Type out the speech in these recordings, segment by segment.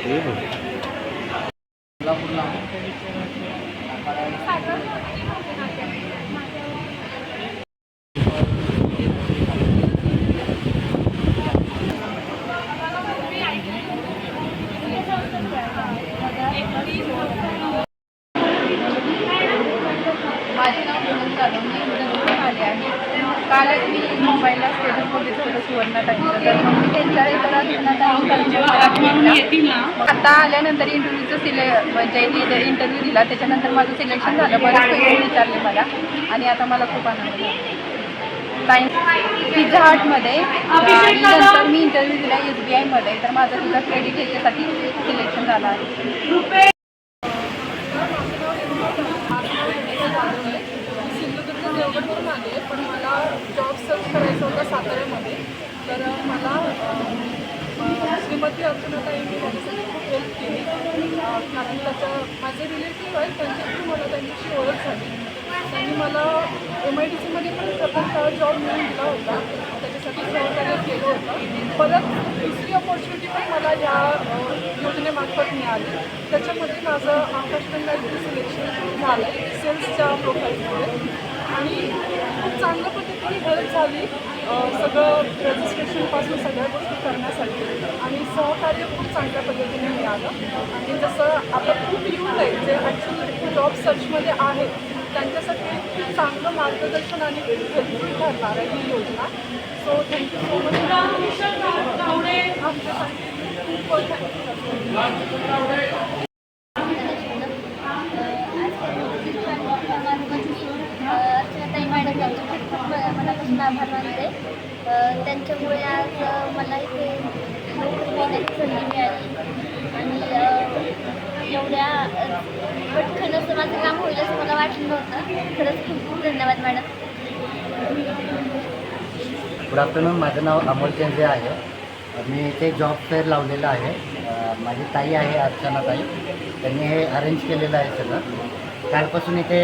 seperti itu. Thank you. आता आल्यानंतर इंटरव्ह्यूचं सिले म्हणजे इंटरव्ह्यू दिला त्याच्यानंतर माझं सिलेक्शन झालं. बरेच क्वेश्चन विचारले मला. आणि आता मला खूप आनंद झाला. सायन्स पिझ्झा हटमध्ये आणि नंतर मी इंटरव्ह्यू दिला एस बी आयमध्ये तर माझं सुद्धा क्रेडिट याच्यासाठी सिलेक्शन झालं आहे. पण मला जॉब सर्च करायचा होता साताऱ्यामध्ये. तर मला श्रीमती खूप हेल्प केली. कारण त्याचं माझे रिलेटिव्ह आहेत त्यांच्या थ्रू मला त्यांची ओळख झाली. त्यांनी मला एम आय डी सीमध्ये पण प्रथमतः जॉब मिळून दिला होता. त्याच्यासाठी सहकार्य केलं होतं. परत दुसरी अपॉर्च्युनिटी पण मला या योजनेमार्फत मिळाली. त्याच्यामध्ये माझं आकाशगंगाचं सिलेक्शन झालं आहे सेल्सच्या प्रोफाईलमध्ये आणि खूप चांगल्या पद्धतीने हेल्प झाली सगळं रजिस्ट्रेशनपासून सगळ्या गोष्टी करण्यासाठी. सहकार्य खूप चांगल्या पद्धतीने मिळालं. आणि जसं आता खूप यूथ आहे जे ॲक्च्युली जॉब सर्चमध्ये आहेत त्यांच्यासाठी खूप चांगलं मार्गदर्शन आणि हेल्पफुल ठरणार आहे ही योजना. सो थँक्यू सो मच आमच्यासाठी खूप थँक्यू अर्चनाताई मॅडम यांचे खूप खूप मनापासून आभार मानते. त्यांच्यामुळे आज मला इथे संधी मिळाली आणि एवढ्या पटकन असं माझं काम होईल असं मला वाटलं नव्हतं खरंच खूप खूप धन्यवाद मॅडम गुड आफ्टरनून माझं नाव अमोल केंद्रे आहे. मी इथे जॉब फेअर लावलेलं आहे. माझी ताई आहे अर्चना ताई. त्यांनी हे अरेंज केलेलं आहे सगळं. कालपासून इथे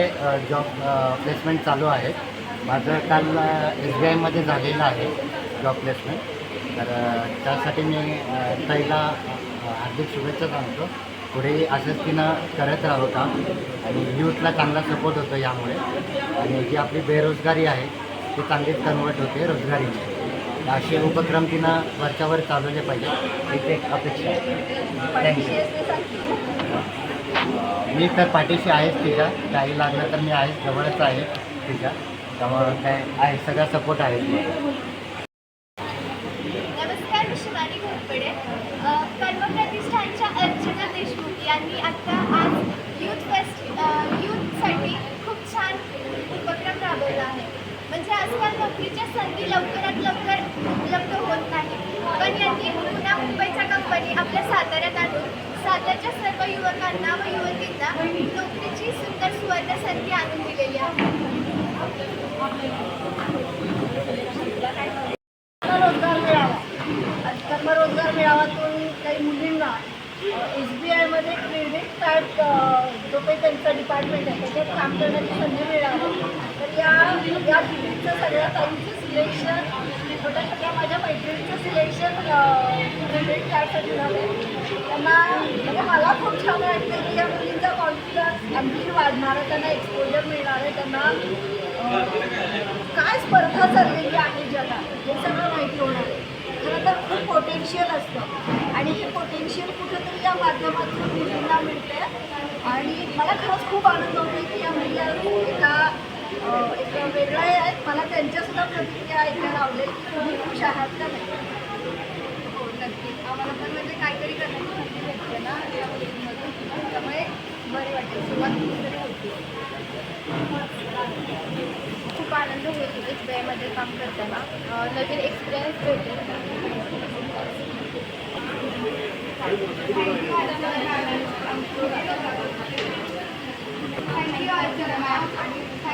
जॉब प्लेसमेंट चालू आहे. माझं काल एस बी आयमध्ये झालेलं आहे जॉब प्लेसमेंट तर त्यासाठी मी ताईला हार्दिक शुभेच्छा सांगतो. पुढे असंच तिनं करत राहावं काम आणि यूथला चांगला सपोर्ट होतो यामुळे. आणि जी आपली बेरोजगारी आहे ती चांगलीच कन्वर्ट होते रोजगारीमध्ये असे उपक्रम तिनं वरच्यावर चालवले पाहिजे हीच एक अपेक्षा आहे. थँक्यू मी तर पाठीशी आहेच तिच्या. काही लागलं तर मी आहेच जवळच आहे तिच्या. त्यामुळं काय आहे सगळा सपोर्ट आहे मला नमस्कार मी शिवानी घोरपडे अ, कर्मप्रतिष्ठानच्या अर्चना देशमुख यांनी आता आज यूथ फेस्ट अ, यूथसाठी खूप छान उपक्रम राबवला आहे म्हणजे आजकाल नोकरीच्या संधी लवकरात लवकर उपलब्ध होत नाही. पण यांनी पुन्हा मुंबईच्या कंपनी आपल्या साताऱ्यात आणून साताऱ्याच्या सर्व युवकांना व युवतींना नोकरीची सुंदर सुवर्ण संधी आणून दिलेली आहे. रोजगार मिळावा. आणि कर्मरोजगार मेळाव्यातून काही मुलींना एस बी आयमध्ये क्रेडिट कार्ड जो काही त्यांचा डिपार्टमेंट आहे त्याच्यात काम करण्याची संधी मिळावी. तर या या फिल्मचं सगळ्या ताईंचं सिलेक्शन छोट्या छोट्या माझ्या मैत्रिणीचं सिलेक्शन क्रेडिट कार्डसाठी झालं त्यांना म्हणजे मला खूप छान वाटतं की या मुलींचा कॉन्फिडन्स आणखी वाढणार आहे त्यांना एक्सपोजर मिळणार आहे त्यांना काय स्पर्धा चाललेली आहे जगात हे सगळं माहिती होणार आहे. खरं तर खूप पोटेन्शियल असतं. आणि हे पोटेन्शियल कुठंतरी या माध्यमातून मुलींना मिळते. आणि मला खरंच खूप आनंद होतो की या मुली वेगळा आहेत मला त्यांच्यासुद्धा प्रतिक्रिया ऐकायला आवडेल. की तुम्ही खुश आहात का हो नक्की. आम्हाला पण म्हणजे काहीतरी करण्याची संधी भेटते ना या गोष्टीमधून. त्यामुळे बरे वाटेल. सुरुवात कुठेतरी होती. खूप आनंद होईल एस बी आयमध्ये काम करताना. नवीन एक्सपिरियन्स भेटेल. थँक्यू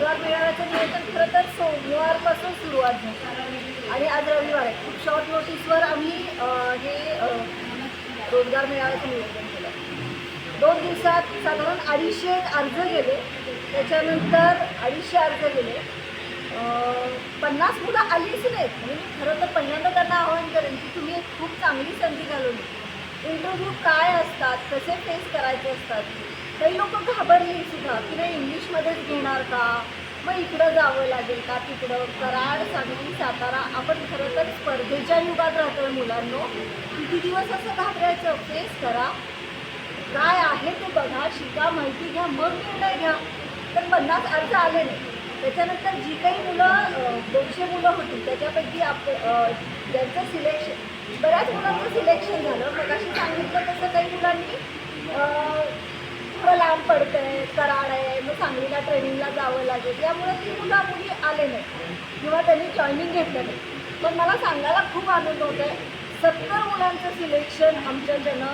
या रोजगार मेळाव्याचं नियोजन खरं तर सोमवारपासून सुरुवात झाली आणि आज रविवार आहे. खूप शॉर्ट नोटीसवर आम्ही हे रोजगार मेळाव्याचं नियोजन केलं. दोन दिवसात साधारण अडीचशे अर्ज गेले. त्याच्यानंतर अडीचशे अर्ज गेले. पन्नास मुलं आलीच नाहीत. म्हणजे मी खरं तर पहिल्यांदा त्यांना आवाहन करेन की तुम्ही एक खूप चांगली संधी घालवली. इंटरव्ह्यू काय असतात? कसे फेस करायचे असतात? काही लोक घाबरली सुद्धा की नाही इंग्लिशमध्येच घेणार का? मग इकडं जावं लागेल का तिकडं? कराड सांगली सातारा आपण खरं तर स्पर्धेच्या युगात राहतोय मुलांनो. किती दिवस असं घाबरायचं? फेस करा. काय आहे ते बघा शिका माहिती घ्या मग निर्णय घ्या. तर पन्नास अर्ज आले नाही. त्याच्यानंतर जी काही मुलं दोनशे मुलं होती त्याच्यापैकी आप ज्यांचं सिलेक्शन बऱ्याच मुलांचं सिलेक्शन झालं. मग अशी सांगितलं तसं काही मुलांनी. पडतंय पडतं आहे कराड आहे मग सांगलीला ट्रेनिंगला जावं लागेल. यामुळे ती मुलं मुली आले नाही. किंवा त्यांनी जॉईनिंग घेतलं नाही. पण मला सांगायला खूप आनंद होत आहे सत्तर मुलांचं सिलेक्शन आमच्या ज्यानं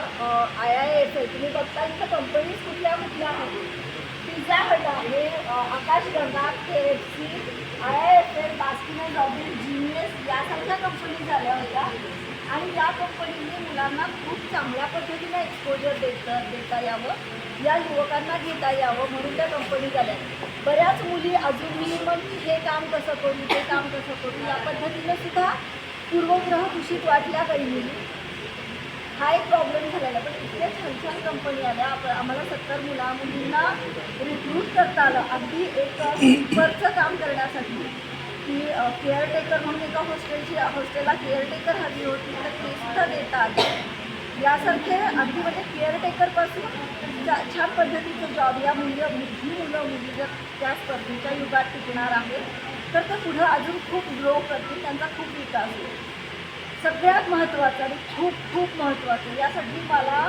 आय आय एस आहे तुम्ही बघता इथं कंपनीज कुठल्या कुठल्या आहेत? पिझ्झा हट आहे Akash Ganga K F C I I F L Baskin Robbins यासारख्या कंपनी झाल्या होत्या. आणि या कंपनीने मुलांना खूप चांगल्या पद्धतीने एक्सपोजर देता देता यावं या युवकांना घेता यावं म्हणून त्या कंपनी झाल्या बऱ्याच मुली अजूनही मग हे काम कसं करू ते काम कसं करू या पद्धतीनं सुद्धा पूर्वग्रह दूषित वाटल्या काही मुली हा एक प्रॉब्लेम झालेला. पण इतक्या छान छान कंपनी आल्या. आपण आम्हाला सत्तर मुला मुलींना रिक्रूट करता आलं. अगदी एक स्लीपरचं काम करण्यासाठी. की केअरटेकर म्हणून एका हॉस्टेलची हॉस्टेलला केअरटेकर हवी होती तर ते सुद्धा देता यासारखे अगदी म्हणजे केअरटेकरपासून जा- छान पद्धतीचं जॉब या मुलं मुली मुलं मुली जर त्या स्पर्धेच्या युगात टिकणार आहेत तर ते पुढं अजून खूप ग्रो करतील त्यांचा खूप विकास होईल. सगळ्यात महत्त्वाचं आणि खूप खूप महत्त्वाचं यासाठी मला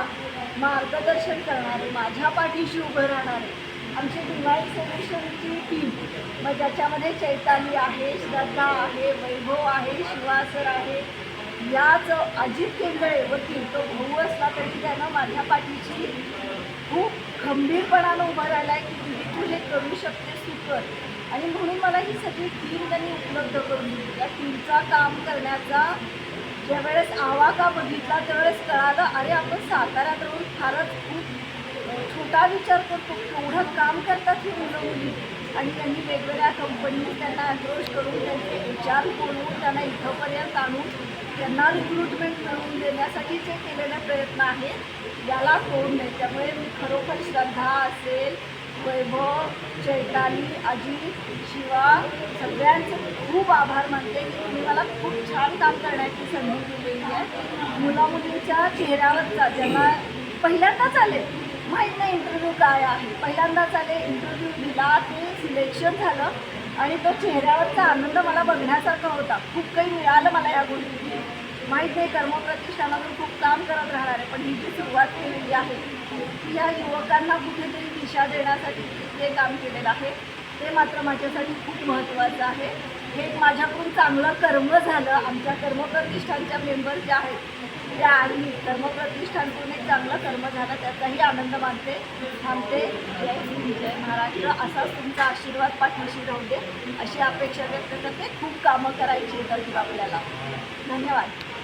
मार्गदर्शन करणारे माझ्या पाठीशी उभं राहणारे आमची दिवाळी सोल्युशनची टीम मग ज्याच्यामध्ये चैताली आहे श्रद्धा आहे वैभव आहे शिवासर आहे याच अजित केंद्रे वकील तो भाऊ असला तरी त्यानं माझ्या पाठीची खूप खंबीरपणानं उभं राहिला आहे की तुझी तू हे करू शकतेस सुकर. आणि म्हणून मला ही सगळी टीम त्यांनी उपलब्ध करून दिली. या टीमचा काम करण्याचा ज्यावेळेस आवाका बघितला त्यावेळेस कळालं अरे आपण साताऱ्यात राहून फारच खूप स्वतः विचार करतो एवढं काम करतात ही मुलं मुली. आणि त्यांनी वेगवेगळ्या कंपनी त्यांना अप्रोच करून त्यांचे एच आर बोलवून त्यांना इथंपर्यंत आणून त्यांना रिक्रुटमेंट मिळवून देण्यासाठी जे केलेले प्रयत्न आहेत याला तोड नाही. त्यामुळे मी खरोखर श्रद्धा असेल वैभव चैताली अजित शिवा सगळ्यांचे खूप आभार मानते की तुम्ही मला खूप छान काम करण्याची संधी दिलेली आहे. मुला मुलींच्या चेहऱ्यावरचा ज्यांना पहिल्यांदाच आले माहीत नाही इंटरव्ह्यू काय आहे. पहिल्यांदाच आले इंटरव्ह्यू दिला ते सिलेक्शन झालं आणि तो चेहऱ्यावरचा आनंद मला बघण्यासारखा होता. खूप काही मिळालं मला या गोष्टी माहीत नाही कर्मप्रतिष्ठानातून खूप काम करत राहणार आहे पण ही जी सुरुवात केलेली आहे ती या युवकांना कुठेतरी दिशा देण्यासाठी जे काम केलेलं आहे. ते मात्र माझ्यासाठी खूप महत्त्वाचं आहे. हे माझ्याकडून चांगलं कर्म झालं. आमच्या कर्मप्रतिष्ठानच्या मेंबर ज्या आहेत त्या आणि कर्मप्रतिष्ठानकडून एक चांगलं कर्म झालं त्याचाही आनंद मानते थांबते. जय हिंद जय महाराष्ट्र. असाच तुमचा आशीर्वाद पाठीशी राहू दे अशी अपेक्षा व्यक्त करते. खूप कामं करायची आहेत अजून आपल्याला. धन्यवाद.